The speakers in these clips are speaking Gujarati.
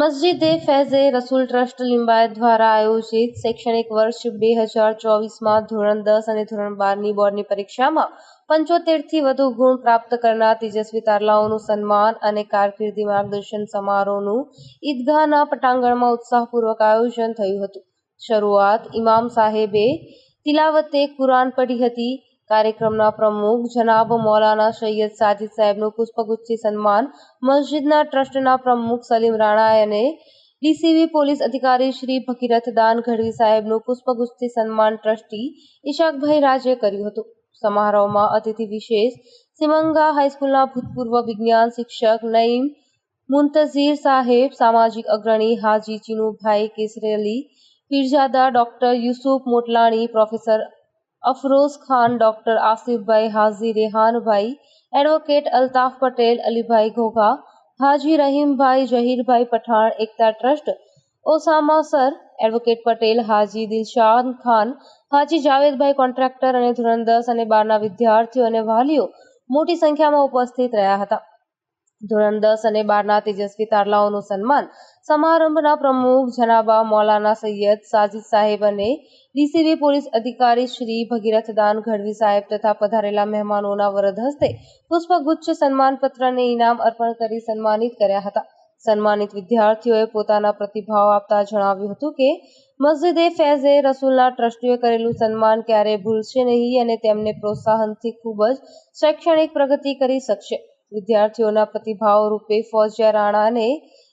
મસ્જિદે ફૈઝે રસૂલ ટ્રસ્ટ લિંબાયત દ્વારા આયોજિત શૈક્ષણિક વર્ષ બે હજાર ચોવીસમાં ધોરણ દસ અને ધોરણ બારની બોર્ડની પરીક્ષામાં પંચોતેરથી વધુ ગુણ પ્રાપ્ત કરનાર તેજસ્વી તારલાઓનું સન્માન અને કારકિર્દી માર્ગદર્શન સમારોહનું ઈદગાહના પટાંગણમાં ઉત્સાહપૂર્વક આયોજન થયું હતું. શરૂઆત ઇમામ સાહેબે તિલાવતે કુરાન પઢી હતી. કાર્યક્રમના પ્રમુખ જનાબ મૌલાના સૈયદ સાજિદ સાહેબનું પુષ્પગુચ્છી સન્માન મસ્જિદના ટ્રસ્ટના પ્રમુખ સલીમ રાણા અને ડીસીવી પોલીસ અધિકારી શ્રી ભગીરથ દાન ગઢવી સાહેબનું પુષ્પગુચ્છી સન્માન ટ્રસ્ટી ઈશાકભાઈ રાજે કર્યું હતું. સમારોહમાં અતિથિ વિશેષ સિમંગા હાઈસ્કૂલના ભૂતપૂર્વ વિજ્ઞાન શિક્ષક નઈમ મુંતઝીર સાહેબ, સામાજિક અગ્રણી Haji Chinubhai Kesareli, Pirzada doctor Yusuf Motlani, professor Afroz Khan doctor Asifbhai Haji Rehanbhai advocate Altaf Patel Alibhai Ghogha Haji Rahimbhai Zahirbhai Pathan Ekta trust Osama sir advocate Patel Haji Dilshan Khan હાજી જાવેદભાઈ કોન્ટ્રાક્ટર અને ધોરણ દસ અને બારના વિદ્યાર્થીઓ અને વાલીઓ મોટી સંખ્યામાં ઉપસ્થિત રહ્યા હતા ધોરણ દસ અને બારના તેજસ્વી તારલાઓનું સન્માન સમારંભના પ્રમુખ જનાબા મૌલાના સૈયદ સાજિદ સાહેબ અને ડીસીબી પોલીસ અધિકારી શ્રી ભગીરથદાન ગઢવી સાહેબ તથા પધારેલા મહેમાનોના વરદ હસ્તે પુષ્પગુચ્છ સન્માનપત્ર અને ઇનામ અર્પણ કરી સન્માનિત કર્યા હતા. સન્માનિત વિદ્યાર્થીઓએ પોતાના પ્રતિભાવ આપતા જણાવ્યું હતું કે, મસ્જિદે ફૈઝે રસૂલના ટ્રસ્ટીઓએ કરેલું સન્માન ક્યારેય ભૂલશે નહીં અને તેમને પ્રોત્સાહનથી ખૂબ જ શૈક્ષણિક પ્રગતિ કરી શકશે. વિદ્યાર્થીઓના પ્રતિભાવ રૂપે ફૌજિયા રાણા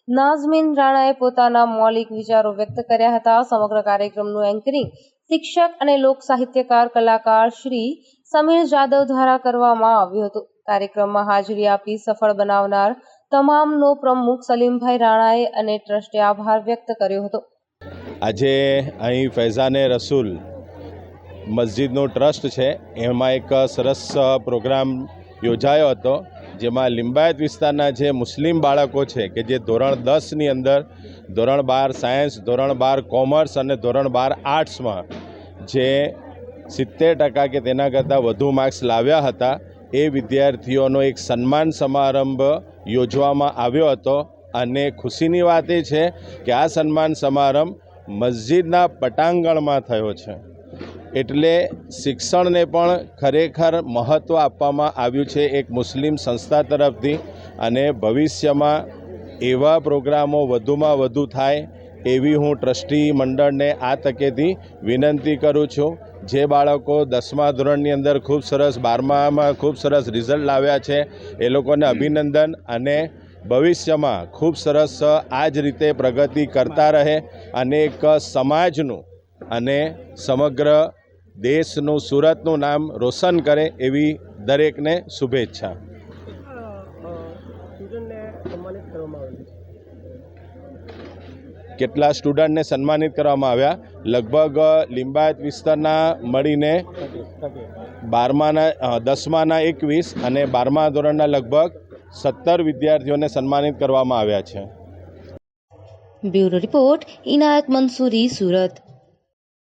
નાઝમીન રાણાએ પોતાના મૌલિક વિચારો વ્યક્ત કર્યા હતા. સમગ્ર કાર્યક્રમનું એન્કરિંગ શિક્ષક અને લોક સાહિત્યકાર કલાકાર શ્રી સમીર જાદવ દ્વારા કરવામાં આવ્યું હતું. કાર્યક્રમમાં હાજરી આપી સફળ બનાવનાર તમામનો પ્રમુખ સલીમભાઈ રાણાએ અને ટ્રસ્ટે આભાર વ્યક્ત કર્યો હતો. આજે અહીં ફૈઝાને રસૂલ મસ્જિદનો ટ્રસ્ટ છે. એમાં એક સરસ પ્રોગ્રામ યોજાયો હતો. જેમાં લિંબાયત વિસ્તારના જે મુસ્લિમ બાળકો છે, કે જે ધોરણ દસની અંદર, ધોરણ બાર સાયન્સ, ધોરણ બાર કોમર્સ અને ધોરણ બાર આર્ટ્સમાં જે સિત્તેર ટકા કે તેના કરતાં વધુ માર્ક્સ લાવ્યા હતા, એ વિદ્યાર્થીઓનો એક સન્માન સમારંભ યોજવામાં આવ્યો હતો. અને ખુશીની વાત એ છે કે આ સન્માન સમારંભ મસ્જિદના પટાંગણમાં થયો છે. એટલે શિક્ષણને પણ ખરેખર મહત્ત્વ આપવામાં આવ્યું છે એક મુસ્લિમ સંસ્થા તરફથી અને ભવિષ્યમાં એવા પ્રોગ્રામો વધુમાં વધુ થાય એવી હું ટ્રસ્ટી મંડળને આ તકેથી વિનંતી કરું છું. જે બાળકો દસમા ધોરણની અંદર ખૂબ સરસ બારમામાં ખૂબ સરસ રિઝલ્ટ લાવ્યા છે, એ લોકોને અભિનંદન અને ભવિષ્યમાં ખૂબ સરસ આ જ રીતે પ્રગતિ કરતા રહે અને એક સમાજનું અને સમગ્ર દેશનું, સુરતનું નામ રોશન કરે એવી દરેકને શુભેચ્છા. કેટલા સ્ટુડન્ટને સન્માનિત કરવામાં આવ્યા? લગભગ લિંબાયત વિસ્તારના મળીને બારમાના દસમાના એકવીસ અને બારમા ધોરણના લગભગ સત્તર વિદ્યાર્થીઓને સન્માનિત કરવામાં આવ્યા છે. Bureau report, Inayat Mansuri, Surat.